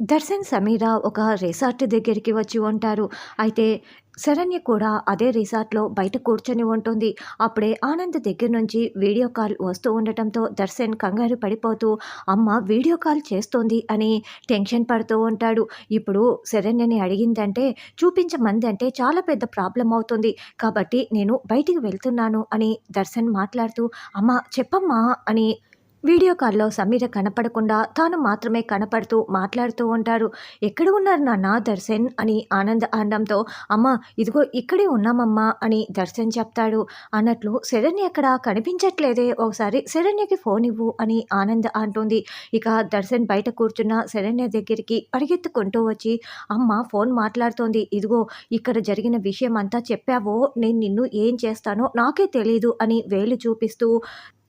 దర్శన్ సమీరా ఒక రిసార్ట్ దగ్గరికి వచ్చి ఉంటారు. అయితే శరణ్య కూడా అదే రిసార్ట్లో బయట కూర్చొని ఉంటుంది. అప్పుడే ఆనంద్ దగ్గర నుంచి వీడియో కాల్ వస్తూ ఉండటంతో దర్శన్ కంగారు పడిపోతూ అమ్మ వీడియో కాల్ చేస్తోంది అని టెన్షన్ పడుతూ ఉంటాడు. ఇప్పుడు శరణ్యని అడిగిందంటే చూపించమంది అంటే చాలా పెద్ద ప్రాబ్లం అవుతుంది. కాబట్టి నేను బయటికి వెళ్తున్నాను అని దర్శన్ మాట్లాడుతూ అమ్మ చెప్పమ్మా అని వీడియో కాల్లో సమీర కనపడకుండా తాను మాత్రమే కనపడుతూ మాట్లాడుతూ ఉంటారు. ఎక్కడ ఉన్నారు నాన్న దర్శన్? అని ఆనంద్ అనడంతో అమ్మ ఇదిగో ఇక్కడే ఉన్నామమ్మా అని దర్శన్ చెప్తాడు. అన్నట్లు శరణ్య అక్కడ కనిపించట్లేదే. ఒకసారి శరణ్యకి ఫోన్ ఇవ్వు అని ఆనంద్ అంటుంది. ఇక దర్శన్ బయట కూర్చున్న శరణ్య దగ్గరికి పరిగెత్తుకుంటూ వచ్చి అమ్మ ఫోన్ మాట్లాడుతోంది. ఇదిగో ఇక్కడ జరిగిన విషయం అంతా చెప్పావో? నేను నిన్ను ఏం చేస్తానో నాకే తెలీదు అని వేలు చూపిస్తూ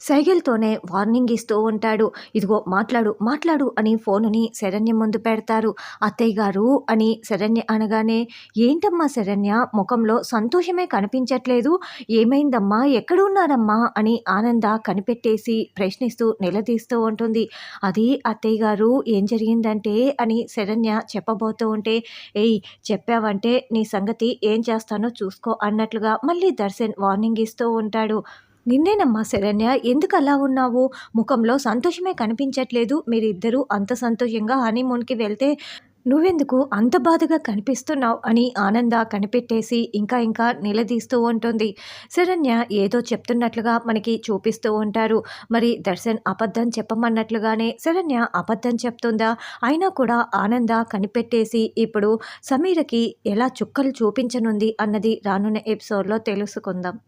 సైగల్తోనే వార్నింగ్ ఇస్తూ ఉంటాడు. ఇదిగో మాట్లాడు మాట్లాడు అని ఫోనుని శరణ్య ముందు పెడతారు. అత్తయ్య గారు అని శరణ్య అనగానే ఏంటమ్మా శరణ్య ముఖంలో సంతోషమే కనిపించట్లేదు. ఏమైందమ్మా? ఎక్కడున్నారమ్మా? అని ఆనంద కనిపెట్టేసి ప్రశ్నిస్తూ నిలదీస్తూ ఉంటుంది. అది అత్తయ్య గారు ఏం జరిగిందంటే? అని శరణ్య చెప్పబోతూ ఉంటే ఏయ్ చెప్పావంటే నీ సంగతి ఏం చేస్తానో చూసుకో అన్నట్లుగా మళ్ళీ దర్శన్ వార్నింగ్ ఇస్తూ ఉంటాడు. నిన్నేనమ్మా శరణ్య ఎందుకు అలా ఉన్నావు? ముఖంలో సంతోషమే కనిపించట్లేదు. మీరిద్దరూ అంత సంతోషంగా హనీమూన్కి వెళ్తే నువ్వెందుకు అంత బాధగా కనిపిస్తున్నావు అని ఆనంద కనిపెట్టేసి ఇంకా ఇంకా నిలదీస్తూ ఉంటుంది. శరణ్య ఏదో చెప్తున్నట్లుగా మనకి చూపిస్తూ ఉంటారు. మరి దర్శన్ అబద్ధం చెప్పమన్నట్లుగానే శరణ్య అబద్ధం చెప్తుందా? అయినా కూడా ఆనంద కనిపెట్టేసి ఇప్పుడు సమీరకి ఎలా చుక్కలు చూపించనుంది అన్నది రానున్న ఎపిసోడ్లో తెలుసుకుందాం.